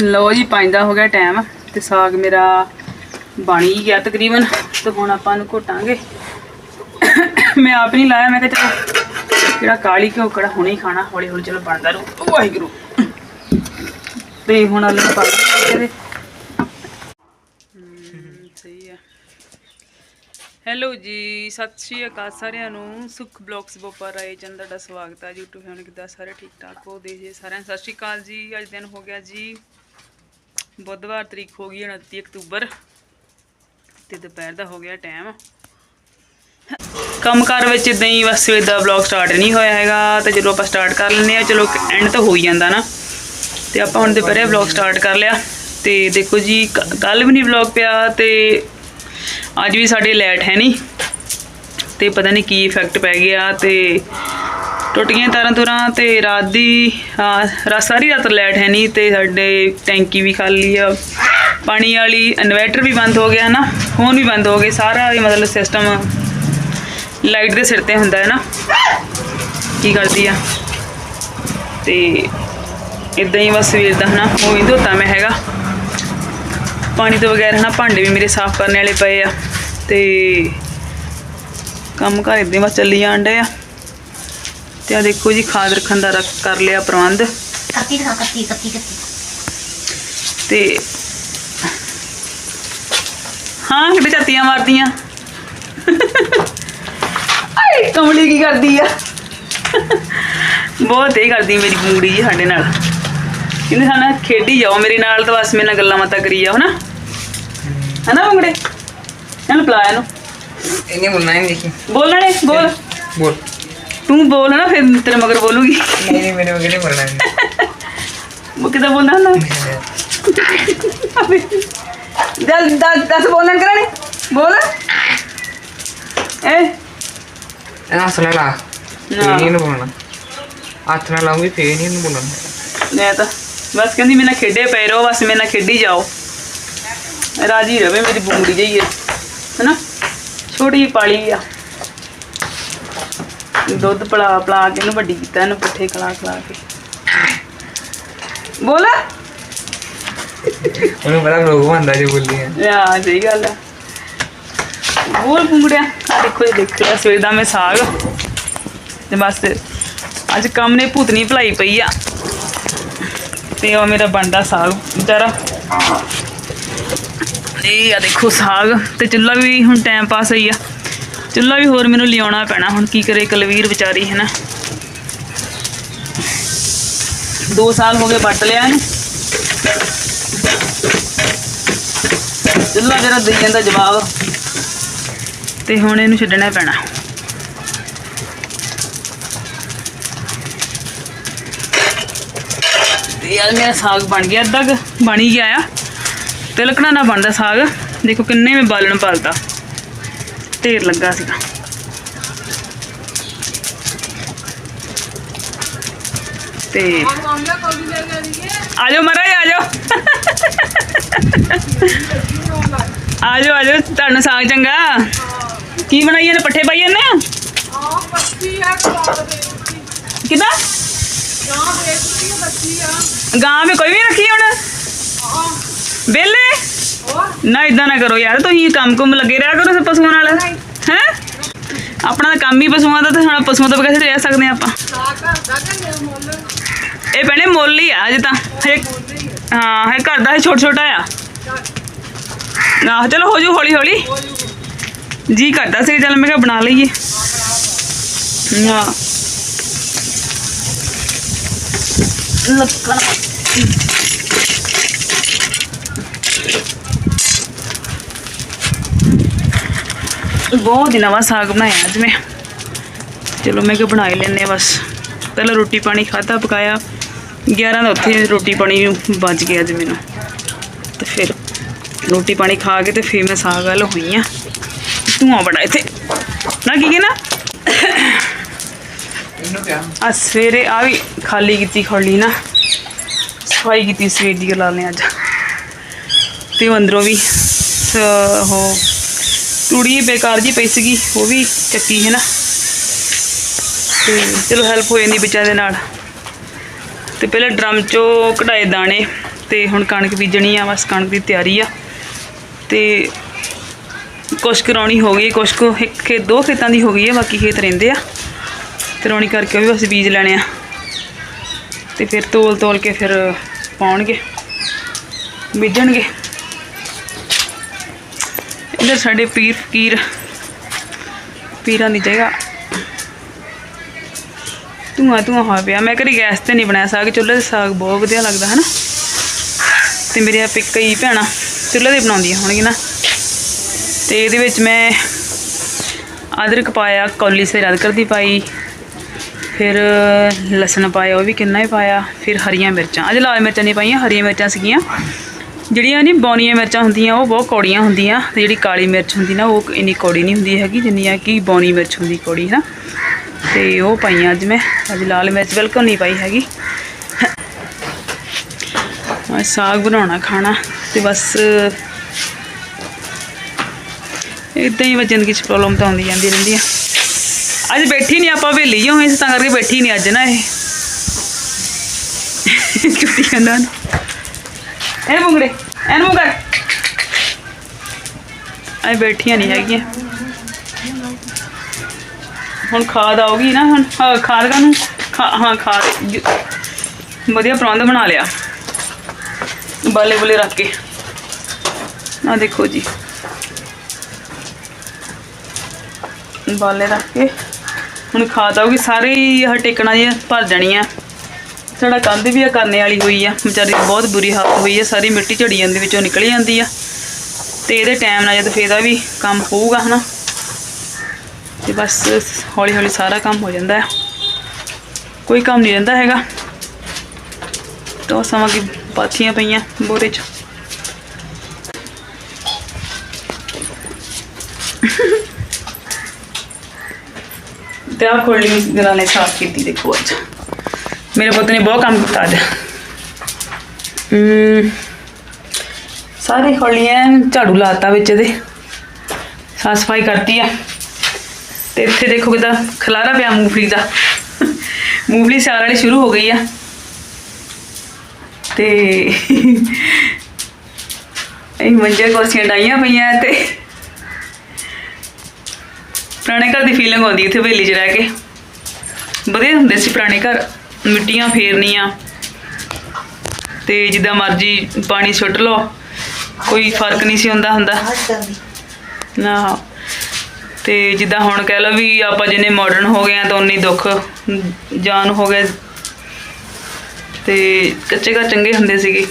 ਲੋ ਜੀ, ਪੰਜ ਦਾ ਹੋ ਗਿਆ ਟਾਈਮ ਤੇ ਸਾਗ ਮੇਰਾ ਬਣ ਹੀ ਗਿਆ ਤਕਰੀਬਨ, ਤੇ ਹੁਣ ਆਪਾਂ ਨੂੰ ਘੋਟਾਂਗੇ। ਮੈਂ ਆਪ ਨਹੀਂ ਲਾਇਆ, ਮੈਂ ਕਿਹਾ ਚਲੋ ਜਿਹੜਾ ਕਾਲੀ ਘਿਓ ਕੜਾ ਹੁਣੇ ਹੀ ਖਾਣਾ ਹੌਲੀ ਹੌਲੀ ਚਲੋ ਬਣਦਾ ਰਹੂ। ਵਾਹਿਗੁਰੂ। ਤੇ ਹੁਣ ਆਲੂ ਪਾ ਦੇ ਸਹੀ ਹੈ ਹੈਲੋ ਜੀ, ਸਤਿ ਸ਼੍ਰੀ ਅਕਾਲ ਸਾਰਿਆਂ ਨੂੰ। ਸੁਖ ਬਲੌਗਸ ਬੋਪਰ ਆਏ ਚੰਦ ਤੁਹਾਡਾ ਸਵਾਗਤ ਹੈ YouTube ਫੈਮਿਲੀ ਕਿੱਦਾਂ ਸਾਰੇ ਠੀਕ ਠਾਕ ਹੋ ਦੇ ਜੀ ਸਾਰਿਆਂ ਸਤਿ ਸ਼੍ਰੀ ਅਕਾਲ ਜੀ। ਅੱਜ ਦਿਨ ਹੋ ਗਿਆ ਜੀ। ਬੁੱਧਵਾਰ ਤਰੀਕ ਹੋ ਗਈ 29 ਅਕਤੂਬਰ ਤੇ ਦੁਪਹਿਰ ਦਾ ਹੋ ਗਿਆ ਟਾਈਮ। ਕੰਮਕਾਰ ਵਿੱਚ ਇਦਾਂ ਹੀ ਬਸ ਸਵੇਰ ਦਾ ਵਲੌਗ ਸਟਾਰਟ ਨਹੀਂ ਹੋਇਆ ਹੈਗਾ, ਤੇ ਜਦੋਂ ਆਪਾਂ ਸਟਾਰਟ ਕਰ ਲੈਂਦੇ ਆ ਚਲੋ ਐਂਡ ਤਾਂ ਹੋ ਹੀ ਜਾਂਦਾ ਨਾ। ਤੇ ਆਪਾਂ ਹੁਣ ਦੁਪਹਿਰੇ ਵਲੌਗ ਸਟਾਰਟ ਕਰ ਲਿਆ। ਤੇ ਦੇਖੋ ਜੀ ਕੱਲ ਵੀ ਨਹੀਂ ਵਲੌਗ ਪਿਆ ਤੇ ਅੱਜ ਵੀ ਸਾਡੇ ਲੈਟ ਹੈ ਨਹੀਂ ਤੇ ਪਤਾ ਨਹੀਂ ਕੀ ਇਫੈਕਟ ਪੈ ਗਿਆ ਤੇ ਟੁੱਟ ਗਈਆਂ ਤਾਰਾਂ ਤੁਰਾਂ ਤੇ ਰਾਤ ਦੀ ਹਾਂ, ਰਾ ਸਾਰੀ ਰਾਤ ਲਾਈਟ ਹੈ ਨਹੀਂ ਤੇ ਸਾਡੇ ਟੈਂਕੀ ਵੀ ਖਾਲੀ ਆ। ਪਾਣੀ ਵਾਲੀ ਇਨਵਰਟਰ ਵੀ ਬੰਦ ਹੋ ਗਿਆ ਨਾ ਫੋਨ ਵੀ ਬੰਦ ਹੋ ਗਏ ਸਾਰਾ ਇਹ ਮਤਲਬ ਸਿਸਟਮ ਲਾਈਟ ਦੇ ਸਿਰ ਤੇ ਹੁੰਦਾ ਹੈ ਨਾ। ਕੀ ਕਰਦੀ ਆ? ਤੇ ਇਦਾਂ ਹੀ ਬਸ ਸਵੇਰ ਦਾ ਹਨਾ ਉਹ ਵੀ ਧੋਤਾ ਮੈਂ ਹੈਗਾ। ਪਾਣੀ ਤੋਂ ਬਗੈਰ ਹਨਾ ਭਾਂਡੇ ਵੀ ਮੇਰੇ ਸਾਫ਼ ਕਰਨ ਵਾਲੇ ਪਏ ਆ ਤੇ ਕੰਮ ਘਰ ਇਦਾਂ ਬਸ ਚੱਲੀ ਜਾਂਦੇ ਆ। ਤੇ ਆ ਦੇਖੋ ਜੀ ਖਾਦ ਰੱਖਣ ਦਾ ਰੱਖ- ਕਰ ਲਿਆ ਪ੍ਰਬੰਧ। ਕੱਤੀ ਦਿਖਾ ਕੱਤੀ ਕੱਤੀ ਕੱਤੀ। ਤੇ ਹਾਂ ਕਿਤੇ ਝਾਤੀਆਂ ਮਾਰਦੀਆਂ। ਆਏ ਕਮਲੀ ਕੀ ਕਰਦੀ ਆ? ਬਹੁਤ ਇਹ ਕਰਦੀ ਮੇਰੀ ਬੂੜੀ ਜੀ ਸਾਡੇ ਨਾਲ। ਕਹਿੰਦੇ ਸਾਨਾ ਖੇਡੀ ਜਾਓ ਮੇਰੇ ਨਾਲ ਤਾਂ ਬਸ ਮੇਰੇ ਨਾਲ ਗੱਲਾਂ ਮਤਾ ਕਰੀ ਜਾਓ ਹਨਾ? ਹਨਾ ਬੰਗੜੇ ਇਹਨੂੰ ਪਲਾ ਇਹਨੂੰ। ਇਹਨੇ ਬੋਲਣਾ ਨਹੀਂ ਬੋਲਣਾ ਨੇ ਬੋਲ। ਬੋਲ। ਤੂੰ ਬੋਲ ਨਾ ਫਿਰ ਤੇਰੇ ਮਗਰ ਬੋਲੂਗੀ। ਨਹੀਂ ਨਹੀਂ ਮੇਰੇ ਬੋਲਣਾ ਨਹੀਂ ਉਹ ਕਿਦਾਂ ਬੋਲਦਾ ਹੁੰਦਾ? ਦਸ ਦਸ ਦਸ ਬੋਲਣ ਕਰਾਣੇ ਬੋਲ। ਏ ਹੱਥ ਨਾਲ ਲਾ। ਨਾ। ਨਹੀਂ ਬੋਲਣਾ। ਹੱਥ ਨਾਲ ਲਾਉਂਗੀ ਫੇਰ ਨਹੀਂ ਬੋਲਣਾ। ਮੈਂ ਤਾਂ ਬਸ ਕਹਿੰਦੀ ਮੇਰੇ ਨਾਲ ਖੇਡੇ ਪਏ ਰਹੋ ਬਸ ਮੇਰੇ ਨਾਲ ਖੇਡੀ ਜਾਓ। ਰਾਜੀ ਰਵੇ ਮੇਰੀ ਬੂੰਦੀ ਜਈ ਹੈ ਹੈਨਾ? ਛੋਟੀ ਪਾਲੀ ਆ। ਦੁੱਧ ਪਲਾ ਪਲਾ ਕੇ ਇਹਨੂੰ ਵੱਡੀ ਕੀਤਾ ਇਹਨੂੰ ਪੱਠੇ ਖਲਾ ਖਲਾ ਕੇ। ਬੋਲ। ਉਹਨੂੰ ਪਤਾ ਲੋਕ ਬੰਦਾ ਜੇ ਬੋਲੀ ਹੈ ਯਾ ਸਹੀ ਗੱਲ ਆ। ਬੋਲ ਪੁੰਗੜਿਆ ਆ ਦੇਖੋ ਇਹ ਦੇਖ ਲਿਆ ਸਵੇਰ ਦਾ ਮੈਂ ਸਾਗ। ਤੇ ਬਸ ਅੱਜ ਕੰਮ ਨੇ ਭੂਤਨੀ ਭਲਾਈ ਪਈ ਆ। ਤੇ ਉਹ ਮੇਰਾ ਬਣਦਾ ਸਾਗ ਵਿਚਾਰਾ। ਇਹ ਆ ਦੇਖੋ ਸਾਗ ਤੇ ਚੁੱਲ੍ਹਾ ਵੀ ਹੁਣ ਟਾਈਮ ਪਾਸ ਹੋਈ ਆ। ਚੁੱਲ੍ਹਾ ਵੀ ਹੋਰ ਮੈਨੂੰ ਲਿਆਉਣਾ ਪੈਣਾ, ਹੁਣ ਕੀ ਕਰੇ ਕਲਵੀਰ ਵਿਚਾਰੀ ਹੈ ਨਾ 2 ਸਾਲ ਹੋ ਗਏ ਵੱਟ ਲਿਆ ਇਹਨੂੰ। ਚੁੱਲ੍ਹਾ ਜਿਹੜਾ ਦੇ ਜਾਂਦਾ ਜਵਾਬ। ਤੇ ਹੁਣ ਇਹਨੂੰ ਛੱਡਣਾ ਪੈਣਾ। ਯਾਰ ਮੇਰਾ ਸਾਗ ਬਣ ਗਿਆ, ਅੱਧਾ ਕੁ ਬਣ ਹੀ ਗਿਆ ਆ। ਤਿਲਕਣਾ ਨਾ ਬਣਦਾ ਸਾਗ। ਦੇਖੋ ਕਿੰਨੇ ਮੈਂ ਬਾਲਣ ਪਾਲਤਾ। ਢੇਰ ਲੱਗਾ ਸੀਗਾ। ਤੇ ਆ ਜਾਓ ਮਹਾਰਾਜ ਆ ਜਾਓ ਆ ਤੁਹਾਨੂੰ ਸਾਗ ਚੰਗਾ। ਕੀ ਬਣਾਈਏ ਨੇ ਪੱਠੇ ਪਾਈਏ ਨੇ ਹਾਂ ਬੱਚੀ ਆ? ਕਬਾਬ ਕਿਦਾਂ? ਗਾਂ ਵੀ ਕੋਈ ਵੀ ਰੱਖੀ ਹੁਣ ਹਾਂ ਵਿਹਲੇ ਹੋਰ ਨਾ ਇਦਾਂ ਨਾ ਕਰੋ ਯਾਰ ਤੁਸੀਂ ਕੰਮ ਕੁਮ ਲੱਗੇ ਰਿਹਾ ਕਰੋ ਸੇ ਪਸ਼ੂਆਂ ਨਾਲ ਹੈ? ਆਪਣਾ ਕੰਮ ਹੀ ਪਸ਼ੂਆਂ ਦਾ ਤੇ ਹੁਣ ਪਸ਼ੂਆਂ ਤੋਂ ਬਗੈਰ ਰਹਿ ਸਕਦੇ ਆਪਾਂ। ਇਹ ਭੈਣੇ ਮੁੱਲ ਹੀ ਆ ਅਜੇ ਤਾਂ। ਹਜੇ ਹਾਂ ਹੈ ਘਰ ਦਾ ਛੋਟਾ ਛੋਟਾ ਆ। ਨਾ ਚਲੋ ਹੋ ਜੂ ਹੌਲੀ ਹੌਲੀ ਜੀ ਕਰਦਾ ਸੀ ਚੱਲ ਮੈਂ ਕਿਹਾ ਬਣਾ ਲਈਏ। ਹਾਂ ਲੱਕੜ। ਬਹੁਤ ਦਿਨਾਂ ਬਾਅਦ ਸਾਗ ਬਣਾਇਆ ਅੱਜ ਮੈਂ। ਚਲੋ ਮੈਂ ਕਿਹਾ ਬਣਾ ਹੀ ਲੈਨੇ ਬਸ। ਪਹਿਲਾਂ ਰੋਟੀ ਪਾਣੀ ਖਾਧਾ ਪਕਾਇਆ। 11 ਦਾ ਉੱਥੇ ਰੋਟੀ ਪਾਣੀ ਨੂੰ ਵੱਜ ਗਿਆ ਅੱਜ ਮੈਨੂੰ। ਤੇ ਫਿਰ ਰੋਟੀ ਪਾਣੀ ਖਾ ਕੇ ਤੇ ਫਿਰ ਮੈਂ ਸਾਗ ਵੱਲ ਹੋਈ ਆ ਧੂਆਂ ਬੜਾ ਇੱਥੇ। ਨਾ ਕੀ ਕਿਹਾ। ਆ ਸਵੇਰੇ ਆ ਵੀ ਖਾਲੀ ਕੀਤੀ ਖੋਲੀ ਨਾ। ਸਫ਼ਾਈ ਕੀਤੀ ਸਵੇਰ ਦੀ ਲਾ ਲਿਆ ਅੱਜ। ਤੇ ਅੰਦਰੋਂ ਵੀ ਉਹ ਤੂੜੀ ਬੇਕਾਰ ਜੀ ਪਈ ਸੀਗੀ, ਉਹ ਵੀ ਚੱਕੀ ਹੈ ਨਾ। ਤੇ ਚਲੋ ਹੈਲਪ ਹੋ ਜਾਂਦੀ ਬੱਚਿਆਂ ਦੇ ਨਾਲ। ਤੇ ਪਹਿਲਾਂ ਡਰਮ ਚੋਂ ਕਢਾਏ ਦਾਣੇ, ਤੇ ਹੁਣ ਕਣਕ ਬੀਜਣੀ ਆ, ਬਸ ਕਣਕ ਦੀ ਤਿਆਰੀ ਆ। ਤੇ ਕੁਛ ਕਰਾਉਣੀ ਹੋ ਗਈ ਕੁਛ ਕੁ ਇੱਕ ਖੇਤ, ਦੋ ਖੇਤਾਂ ਦੀ ਹੋ ਗਈ ਹੈ ਬਾਕੀ ਖੇਤ ਰਹਿੰਦੇ ਆ। ਤੇ ਰੌਣੀ ਕਰਕੇ ਉਹ ਵੀ ਬਸ ਬੀਜ ਲੈਣੇ ਆ। ਤੇ ਫਿਰ ਤੋਲ ਤੋਲ ਕੇ ਫਿਰ ਪਾਉਣਗੇ, ਬੀਜਣਗੇ। ਇੱਧਰ ਸਾਡੇ ਪੀਰ ਫਕੀਰ ਪੀਰਾਂ ਦੀ ਜਗ੍ਹਾ। ਧੂਆਂ ਧੂਆਂ ਹੋਇਆ ਪਿਆ। ਮੈਂ ਕਦੀ ਗੈਸ ਤੇ ਨਹੀਂ ਬਣਾਇਆ ਸਾਗ। ਚੁੱਲ੍ਹੇ ਤੇ ਸਾਗ ਬਹੁਤ ਵਧੀਆ ਲੱਗਦਾ, ਹਨਾ? ਤੇ ਮੇਰੇ ਆਪੇ ਕਈ ਭੈਣਾਂ ਚੁੱਲ੍ਹੇ ਤੇ ਬਣਾਉਂਦੀਆਂ ਹੋਣਗੀਆਂ ਨਾ। ਤੇ ਇਹਦੇ ਵਿੱਚ ਮੈਂ ਅਦਰਕ ਪਾਇਆ, ਕੌਲੀ ਸੇ ਅਦਰਕ ਦੀ ਪਾਈ, ਫਿਰ ਲਸਣ ਪਾਇਆ, ਉਹ ਵੀ ਕਿੰਨਾ ਹੀ ਪਾਇਆ, ਫਿਰ ਹਰੀਆਂ ਮਿਰਚਾਂ। ਅਜੇ ਲਾਲ ਮਿਰਚਾਂ ਨਹੀਂ ਪਾਈਆਂ, ਹਰੀਆਂ ਮਿਰਚਾਂ ਸੀਗੀਆਂ। ਜਿਹੜੀਆਂ ਨਹੀਂ ਬੌਨੀਆਂ ਮਿਰਚਾਂ ਹੁੰਦੀਆਂ, ਉਹ ਬਹੁਤ ਕੌੜੀਆਂ ਹੁੰਦੀਆਂ। ਤੇ ਜਿਹੜੀ ਕਾਲੀ ਮਿਰਚ ਹੁੰਦੀ ਨਾ, ਉਹ ਇੰਨੀ ਕੌੜੀ ਨਹੀਂ ਹੁੰਦੀ ਹੈਗੀ, ਜਿੰਨੀ ਆ ਕਿ ਬੌਨੀ ਮਿਰਚ ਹੁੰਦੀ ਕੌੜੀ ਹੈ ਨਾ ਤੇ ਉਹ ਪਾਈਆਂ ਅੱਜ ਮੈਂ। ਅੱਜ ਲਾਲ ਮਿਰਚ ਬਿਲਕੁਲ ਨਹੀਂ ਪਾਈ ਹੈਗੀ। ਅੱਜ ਸਾਗ ਬਣਾਉਣਾ ਖਾਣਾ, ਤੇ ਬਸ ਇਦਾਂ ਹੀ ਵਾ ਜ਼ਿੰਦਗੀ 'ਚ ਪ੍ਰੋਬਲਮ ਤਾਂ ਆਉਂਦੀ ਜਾਂਦੀ ਰਹਿੰਦੀ ਆ। ਅੱਜ ਬੈਠੀ ਨਹੀਂ ਆਪਾਂ ਵੇਲੀ ਹੋਏ ਇਸ ਤਾਂ ਕਰਕੇ ਬੈਠੀ ਨਹੀਂ ਅੱਜ ਨਾ ਇਹ। ਛੁੱਟੀ ਕਹਿੰਦਾ ਇਹ ਮੁੰਗੜੇ ਇਹਨੂੰ ਮੁੰਗੜ ਅੱਜ ਬੈਠੀਆਂ ਨਹੀਂ ਹੈਗੀਆਂ। ਹੁਣ ਖਾਦ ਆਉਗੀ ਨਾ ਹੁਣ ਖਾਦ ਕਾ ਨੂੰ ਹਾਂ, ਖਾਦ। ਵਧੀਆ ਪ੍ਰਬੰਧ ਬਣਾ ਲਿਆ। ਬਾਲੇ ਬੁਲੇ ਰੱਖ ਕੇ। ਆ ਦੇਖੋ ਜੀ। ਬਾਲੇ ਰੱਖ ਕੇ। ਹੁਣ ਖਾਦ ਆਉਗੀ ਸਾਰੇ ਹੀ ਆਹ ਟੇਕਣਾ ਜੀ ਭਰ ਜਾਣੀ ਆ ਸਾਡਾ ਕੰਧ ਵੀ ਆ, ਕਰਨੇ ਵਾਲੀ ਹੋਈ ਆ। ਵਿਚਾਰੀ ਦੀ ਬਹੁਤ ਬੁਰੀ ਹਾਲਤ ਹੋਈ ਆ। ਸਾਰੀ ਮਿੱਟੀ ਝੜੀ ਜਾਂਦੀ ਵਿੱਚੋਂ ਨਿਕਲ ਜਾਂਦੀ ਆ। ਤੇ ਇਹਦੇ ਟਾਈਮ ਨਾਲ ਜਦ ਫੇਰ ਇਹਦਾ ਵੀ ਕੰਮ ਹੋਊਗਾ, ਹਨਾ? ਤੇ ਬਸ ਹੌਲੀ ਹੌਲੀ ਸਾਰਾ ਕੰਮ ਹੋ ਜਾਂਦਾ ਹੈ ਕੋਈ ਕੰਮ ਨਹੀਂ ਰਹਿੰਦਾ ਹੈਗਾ। ਤਾਂ ਸਮਾਂ ਕੀ ਪਾਥੀਆਂ ਪਈਆਂ ਬੋਰੇ 'ਚ। ਤੇ ਆ ਖੋਲੀ ਗਰਾਂ ਨੇ ਸਾਫ਼ ਕੀਤੀ ਦੇਖੋ ਅੱਜ। ਮੇਰੇ ਪੁੱਤ ਨੇ ਬਹੁਤ ਕੰਮ ਕੀਤਾ ਅੱਜ। ਹਮ, ਹੌਲੀ ਖੋਲੀਆਂ ਝਾੜੂ ਲਾਤਾ ਵਿੱਚ ਇਹਦੇ। ਸਾਫ਼ ਸਫ਼ਾਈ ਕਰਤੀ ਆ। ਤੇ ਇੱਥੇ ਦੇਖੋ ਕਿਦਾਂ ਖਲਾਰਾ ਪਿਆ ਮੂੰਗਫਲੀ ਦਾ। ਮੂੰਗਫਲੀ ਸਿਆਲ ਵਾਲੀ ਸ਼ੁਰੂ ਹੋ ਗਈ ਆ। ਤੇ ਇਹ ਮੰਜੇ ਕੁਰਸੀਆਂ ਡਾਈਆਂ ਪਈਆਂ ਤੇ ਪੁਰਾਣੇ ਘਰ ਦੀ ਫੀਲਿੰਗ ਆਉਂਦੀ ਇੱਥੇ ਹਵੇਲੀ 'ਚ ਰਹਿ ਕੇ। ਵਧੀਆ ਹੁੰਦੇ ਸੀ ਪੁਰਾਣੇ ਘਰ। ਮਿੱਟੀਆਂ ਫੇਰਨੀਆਂ। ਤੇ ਜਿੱਦਾਂ ਮਰਜ਼ੀ ਪਾਣੀ ਸੁੱਟ ਲਓ। ਕੋਈ ਫ਼ਰਕ ਨਹੀਂ ਸੀ ਹੁੰਦਾ ਹੁੰਦਾ। ਨਾ। ਤੇ ਜਿੱਦਾਂ ਹੁਣ ਕਹਿ ਲਓ ਵੀ ਆਪਾਂ ਜਿੰਨੇ ਮਾਡਰਨ ਹੋ ਗਏ ਆ ਤਾਂ ਉਨੀ ਦੁੱਖ ਜਾਨ ਹੋ ਗਏ। ਤੇ ਕੱਚੇ ਘਰ ਚੰਗੇ ਹੁੰਦੇ ਸੀਗੇ।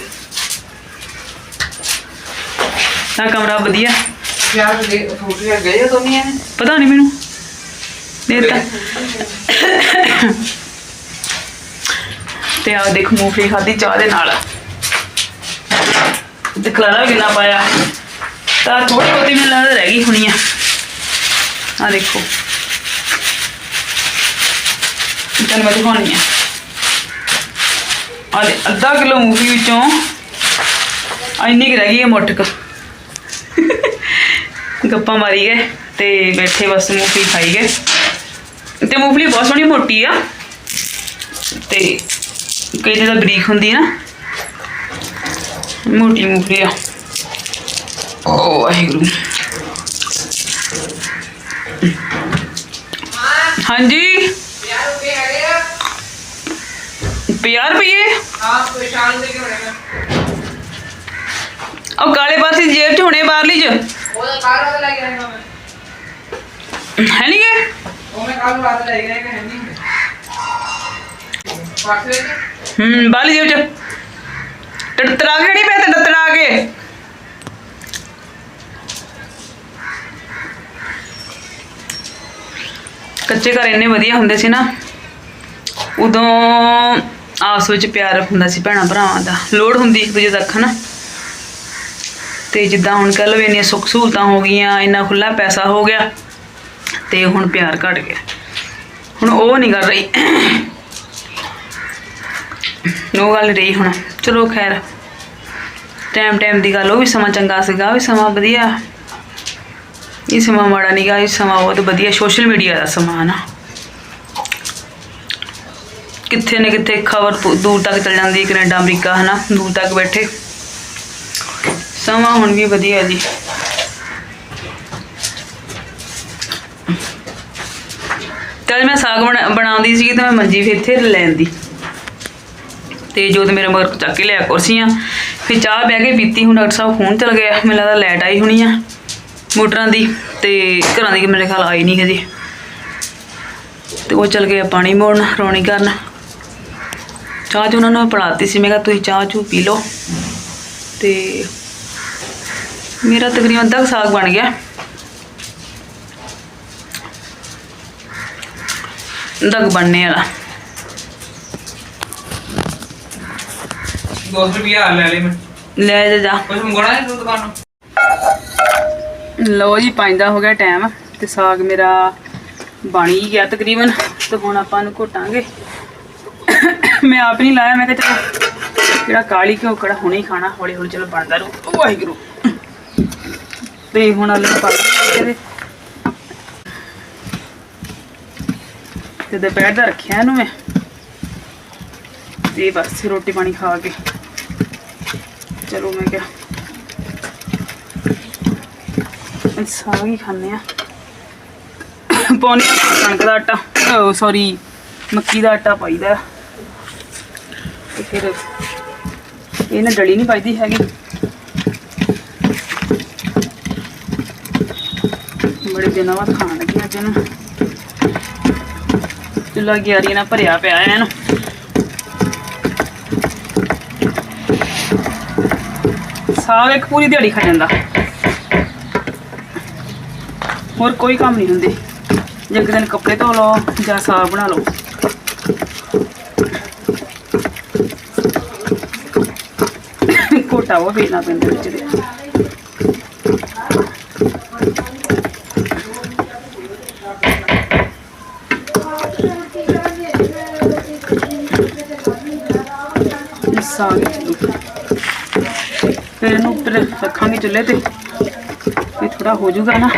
ਤਾਂ ਕਮਰਾ ਵਧੀਆ। ਯਾਰ ਦੇ ਫੋਟੋ ਗਏ ਦੋਨੀਆਂ ਨੇ? ਪਤਾ ਨਹੀਂ ਮੈਨੂੰ। ਨਹੀਂ ਤਾਂ ਤੇ ਆ ਦੇਖ ਮੂੰਗਫਲੀ ਖਾਦੀ ਚਾਹ ਦੇ ਨਾਲ। ਤੇ ਖਲਾਰਾ ਵੀ ਕਿੰਨਾ ਪਾਇਆ। ਤਾਂ ਥੋੜੀ ਬਹੁਤੀ ਮੈਨੂੰ ਲੱਗਦਾ ਰਹਿ ਗਈ ਹੋਣੀ ਆ। ਆ ਦੇਖੋ। ਤੁਹਾਨੂੰ ਮੈਂ ਦਿਖਾਉਣੀ ਆ। ਆ ਲੈ, ਅੱਧਾ ਕਿਲੋ ਮੂੰਗਫਲੀ ਵਿੱਚੋਂ ਇੰਨੀ ਕੁ ਰਹਿ ਗਈ ਹੈ ਮੁੱਠ ਕੁ। ਗੱਪਾਂ ਮਾਰੀ ਗਏ ਤੇ ਬੈਠੇ ਬਸ ਮੂੰਗਫਲੀ ਖਾਈ ਗਏ। ਤੇ ਮੂੰਗਫਲੀ ਬਹੁਤ ਸੋਹਣੀ ਮੋਟੀ ਆ। ਤੇ ਕਈ ਜਿਹਦਾ ਬਰੀਕ ਹੁੰਦੀ ਆ ਨਾ। ਮੋਟੀ ਮੂੰਗਫਲੀ ਆ। ਓ ਵਾਹਿਗੁਰੂ। ਹਾਂਜੀ। ਯਾਰ ਰੁਪਏ ਹੈਗੇ ਆ 50 ਰੁਪਏ ਹਾਂ ਕੋਈ ਸ਼ਾਨ ਦੇ ਕੇ ਬਣੇਗਾ ਉਹ ਕਾਲੇ ਪਾਸੇ ਜੇਬ 'ਚ ਹੋਣੇ ਬਾਹਰਲੀ 'ਚ। ਉਹਦਾ ਕਾਰ ਵਾਲਾ ਲੈ ਕੇ ਆਏਗਾ ਮੈਂ ਹੈ ਨਹੀਂ ਗੇ? ਉਹ ਮੈਂ ਕੱਲ ਰਾਤ ਲੈ ਗਿਆ ਕਿ ਹੈ ਨਹੀਂ ਪਾਸੇ ਹੂੰ ਬਾਹਰਲੀ ਜੇਬ 'ਚ। ਟੜਤਰਾ ਕੇ ਨਹੀਂ ਪਿਆ ਤੇ ਟੜਤਰਾ ਕੇ? ਕੱਚੇ ਘਰ ਇੰਨੇ ਵਧੀਆ ਹੁੰਦੇ ਸੀ ਨਾ, ਉਦੋਂ ਆਪਸ ਵਿੱਚ ਪਿਆਰ ਹੁੰਦਾ ਸੀ ਭੈਣਾਂ ਭਰਾਵਾਂ ਦਾ। ਲੋੜ ਹੁੰਦੀ ਇੱਕ ਦੂਜੇ ਦਾ ਰੱਖਣਾ ਤੇ ਜਿੱਦਾਂ ਹੁਣ ਕਹਿ ਲਓ ਇੰਨੀਆਂ ਸੁੱਖ ਸਹੂਲਤਾਂ ਹੋ ਗਈਆਂ, ਇੰਨਾ ਖੁੱਲਾ ਪੈਸਾ ਹੋ ਗਿਆ, ਤੇ ਹੁਣ ਪਿਆਰ ਘਟ ਗਿਆ। ਹੁਣ ਉਹ ਨਹੀਂ ਕਰ ਰਹੀ। ਉਹ ਗੱਲ ਰਹੀ ਹੁਣ। ਚਲੋ ਖੈਰ। ਟਾਈਮ ਟਾਈਮ ਦੀ ਗੱਲ, ਉਹ ਵੀ ਸਮਾਂ ਚੰਗਾ ਸੀਗਾ ਵੀ ਸਮਾਂ ਵਧੀਆ। ਇਹ ਸਮਾਂ ਮਾੜਾ ਨਹੀਂਗਾ ਇਹ ਸਮਾਂ ਬਹੁਤ ਵਧੀਆ। ਸੋਸ਼ਲ ਮੀਡੀਆ ਦਾ ਸਮਾਂ ਨਾ। ਕਿੱਥੇ ਨੇ ਕਿੱਥੇ ਖਬਰ ਦੂਰ ਤੱਕ ਚਲ ਜਾਂਦੀ ਕੈਨੇਡਾ, ਅਮਰੀਕਾ, ਹਨਾ? ਦੂਰ ਤੱਕ ਬੈਠੇ। ਸਮਾਂ ਹੁਣ ਵੀ ਵਧੀਆ ਜੀ। ਕੱਲ ਮੈਂ ਸਾਗ ਬਣਾ- ਬਣਾਉਂਦੀ ਸੀ ਤੇ ਮੈਂ ਮੰਜੀ ਫਿਰ ਇੱਥੇ ਲੈਂਦੀ ਤੇ ਜੋ ਤੇ ਮੇਰੇ ਮਗਰ ਚੱਕ ਕੇ ਲਿਆ ਕੁਰਸੀਆਂ। ਫਿਰ ਚਾਹ ਬਹਿ ਕੇ ਪੀਤੀ, ਹੁਣ ਡਾਕਟਰ ਸਾਹਿਬ ਫੋਨ ਚਲ ਗਿਆ। ਮੈਨੂੰ ਲੱਗਦਾ ਲਾਈਟ ਆਈ ਹੋਣੀ ਆ ਮੋਟਰਾਂ ਦੀ ਤੇ ਘਰਾਂ ਦੀ ਮੇਰੇ ਖਿਆਲ ਆਈ ਨਹੀਂ ਹਜੇ। ਤੇ ਉਹ ਚਲ ਗਏ ਪਾਣੀ ਮੋੜਨ, ਰੋਣੀ ਕਰਨ। ਚਾਹ ਚ ਉਹਨਾਂ ਨੂੰ ਪੜਾਤੀ ਸੀ, ਮੈਂ ਕਿਹਾ ਤੁਸੀਂ ਚਾਹ ਚੂ ਪੀ ਲਓ। ਤੇ ਮੇਰਾ ਤਕਰੀਬਨ ਅੱਧਾ ਸਾਗ ਬਣ ਗਿਆ। ਦਗ ਬਣਨੇ ਵਾਲਾ। 200 ਰੁਪਿਆ ਲੈ ਲੈ ਮੈਂ। ਲੈ ਜਾ ਜਾ। ਕੁਝ ਮੰਗਾਉਣਾ ਹੈ ਤੂੰ ਦੁਕਾਨ ਨੂੰ ਲਓ ਜੀ ਪੰਜ ਦਾ ਹੋ ਗਿਆ ਟਾਈਮ ਤੇ ਸਾਗ ਮੇਰਾ ਬਣ ਹੀ ਗਿਆ ਤਕਰੀਬਨ ਤੇ ਹੁਣ ਆਪਾਂ ਨੂੰ ਘੋਟਾਂਗੇ। ਮੈਂ ਆਪ ਨਹੀਂ ਲਾਇਆ ਮੈਂ ਕਿਹਾ ਚਲੋ ਜਿਹੜਾ ਕਾਲੀ ਘਿਓ ਕੜਾ ਹੁਣੇ ਹੀ ਖਾਣਾ ਹੌਲੀ ਹੌਲੀ ਚਲੋ ਬਣਦਾ ਰਹੂ। ਵਾਹਿਗੁਰੂ। ਤੇ ਹੁਣ ਆਲੂ ਪਾ ਇਹਦੇ। ਤੇ ਦੁਪਹਿਰ ਦਾ ਰੱਖਿਆ ਇਹਨੂੰ ਮੈਂ। ਤੇ ਬਸ ਰੋਟੀ ਪਾਣੀ ਖਾ ਕੇ। ਚਲੋ ਮੈਂ ਕਿਹਾ। ਅੱਜ ਸਾਗ ਹੀ ਖਾਂਦੇ ਆ। ਪਾਉਣੀ ਕਣਕ ਦਾ ਆਟਾ ਓ ਸੌਰੀ ਮੱਕੀ ਦਾ ਆਟਾ ਪਾਈਦਾ। ਤੇ ਫਿਰ ਇਹ ਨਾ ਡਲੀ ਨਹੀਂ ਪਾਈਦੀ ਹੈਗੀ। ਬੜੇ ਦਿਨਾਂ ਬਾਅਦ ਖਾਣ ਲੱਗੀ ਅੱਜ ਇਹਨੂੰ ਚੁੱਲਾ ਗਿਆਰੀ ਨਾਲ ਭਰਿਆ ਪਿਆ ਹੈ ਸਾਗ ਇੱਕ ਪੂਰੀ ਦਿਹਾੜੀ ਖਾ ਜਾਂਦਾ। ਹੋਰ ਕੋਈ ਕੰਮ ਨਹੀਂ ਹੁੰਦੇ। ਜੇ ਇੱਕ ਦਿਨ ਕੱਪੜੇ ਧੋ ਲਓ ਜਾਂ ਸਾਗ ਬਣਾ ਲਓ। ਘੋਟਾ ਉਹ ਪੀਣਾ ਪੈਂਦਾ ਵਿੱਚ ਦੇ। ਸਾਗ ਫਿਰ ਇਹਨੂੰ ਉੱਪਰ ਰੱਖਾਂਗੇ ਚੁੱਲ੍ਹੇ ਤੇ। ਇਹ ਥੋੜਾ ਹੋ ਜਾਊਗਾ ਨਾ।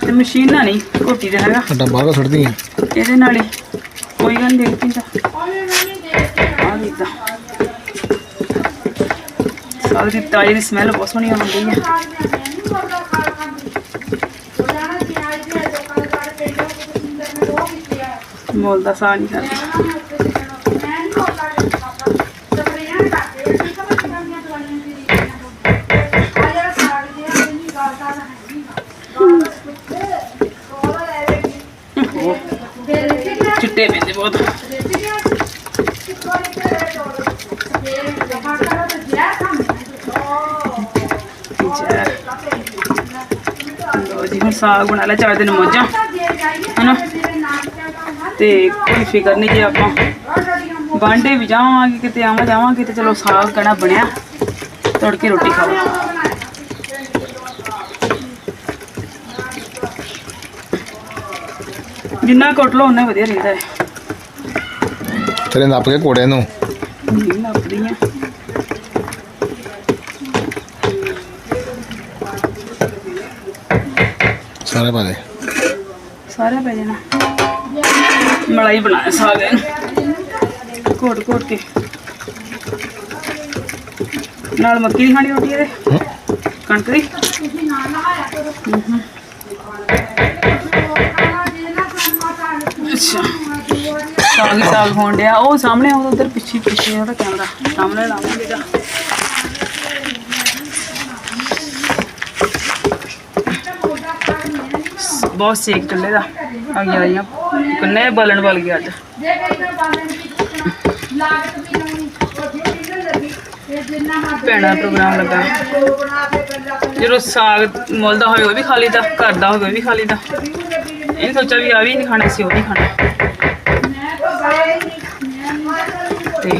ਤੇ ਮਸ਼ੀਨ ਨਾਲ ਨਹੀਂ ਘੋਟੀ ਦਾ ਹੈਗਾ। ਅੱਡਾ ਬਾਹਰ ਸੁੱਟਦੀ ਆ। ਇਹਦੇ ਨਾਲ ਹੀ। ਕੋਈ ਗੱਲ ਨਹੀਂ ਤਾਂ ਆ ਦੇਖਦਾ ਸਾਗ ਦੀ ਤਾਜ਼ੀ ਦੀ ਸਮੈਲ ਬਹੁਤ ਸੋਹਣੀ ਆਉਂਦੀ ਹੈ ਮੁੱਲ ਦਾ ਸਾਗ ਨਹੀਂ ਕਰਦੀ ਚਿੱਟੇ ਪੈਂਦੇ ਬਹੁਤ ਜ਼ਹਿਰ। ਲਓ ਜੀ ਹੁਣ ਸਾਗ ਬਣਾ ਲਿਆ ਚਾਰ ਦਿਨ ਮੋਜਾਂ ਹਨਾ? ਤੇ ਕੋਈ ਫਿਕਰ ਨਹੀਂ ਜੇ ਆਪਾਂ। ਬਾਂਡੇ ਵੀ ਜਾਵਾਂਗੇ ਕਿਤੇ ਆਵਾਂ ਜਾਵਾਂਗੇ ਤੇ ਚਲੋ ਸਾਗ ਕਣਾ ਬਣਿਆ ਤੜਕੇ ਰੋਟੀ ਖਾਓ। ਜਿੰਨਾ ਕੁੱਟ ਲਓ ਉਨਾ ਵਧੀਆ ਰਹਿੰਦਾ ਹੈ। ਤੇਰੇ ਨੱਪ ਕੇ ਕੋੜੇ ਨੂੰ। ਨਹੀਂ ਲੱਭਦੀ ਆ। ਸਾਰੇ ਪਾ ਦੇ। ਸਾਰਾ ਪੈ ਜਾਣਾ। ਮਲਾਈ ਬਣਾਇਆ ਸਾਗ ਇਹਨੂੰ। ਘੋਟ ਘੋਟ ਕੇ। ਨਾਲ ਮੱਕੀ ਦੀ ਖਾਣੀ ਰੋਟੀ ਇਹਦੇ। ਕਣਕ ਦੀ। ਅੱਛਾ। ਸਾਗ ਸਾਗ ਹੋਣ ਡਿਆ। ਉਹ ਸਾਹਮਣੇ ਉਹ ਉਧਰ ਪਿੱਛੇ ਪਿੱਛੇ ਉਹਦਾ ਕੈਮਰਾ। ਸਾਹਮਣੇ ਲਾਵਾਂਗੇ ਜਾ ਬਹੁਤ ਸੇਕ ਚੱਲੇ ਦਾ, ਆ ਗਿਆ ਕਿੰਨੇ ਬਲਣ ਬਲ ਗਿਆ ਅੱਜ। ਭੈਣਾ ਪ੍ਰੋਗਰਾਮ ਲੱਗਾ। ਜਦੋਂ ਸਾਗ ਮੁੱਲ ਹੋਵੇ, ਉਹ ਵੀ ਖਾ ਲਈਦਾ, ਘਰ ਦਾ ਹੋਵੇ, ਉਹ ਵੀ ਖਾ ਲਈਦਾ। ਇਹ ਸੋਚਿਆ ਵੀ ਆ ਵੀ ਨਹੀਂ ਖਾਣਾ ਸੀ ਉਹ ਵੀ ਖਾਣਾ। ਤੇ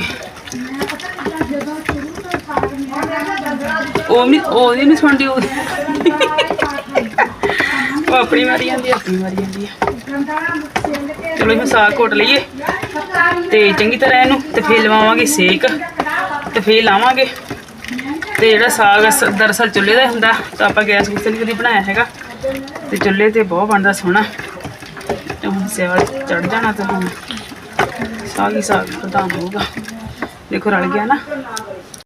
ਉਹ ਨਹੀਂ ਉਹ ਨਹੀਂ ਸੁਣਦੀ, ਉਹ ਆਪਣੀ ਵਾਰੀ ਜਾਂਦੀ ਆ, ਆਪਣੀ ਵਾਰੀ ਜਾਂਦੀ ਆ ਚਲੋ ਇਹ ਸਾਗ ਘੋਟ ਲਈਏ। ਤੇ ਚੰਗੀ ਤਰ੍ਹਾਂ ਇਹਨੂੰ ਤੇ ਫੇਰ ਲਵਾਵਾਂਗੇ ਸੇਕ। ਤੇ ਫੇਰ ਲਾਵਾਂਗੇ। ਤੇ ਜਿਹੜਾ ਸਾਗ ਅਸ- ਦਰਅਸਲ ਚੁੱਲ੍ਹੇ ਦਾ ਹੁੰਦਾ ਤਾਂ ਆਪਾਂ ਗੈਸ ਗੁੱਸੇ ਨਹੀਂ ਕਦੀ ਬਣਾਇਆ ਹੈਗਾ। ਤੇ ਚੁੱਲ੍ਹੇ ਤੇ ਬਹੁਤ ਬਣਦਾ ਸੋਹਣਾ। ਤੇ ਹੁਣ ਸੇਵਾ ਚੜ ਜਾਣਾ ਤੇ ਹੁਣ ਸਾਗ ਹੀ ਸਾਗ ਪ੍ਰਧਾਨ ਹੋਊਗਾ। ਦੇਖੋ ਰਲ ਗਿਆ ਨਾ।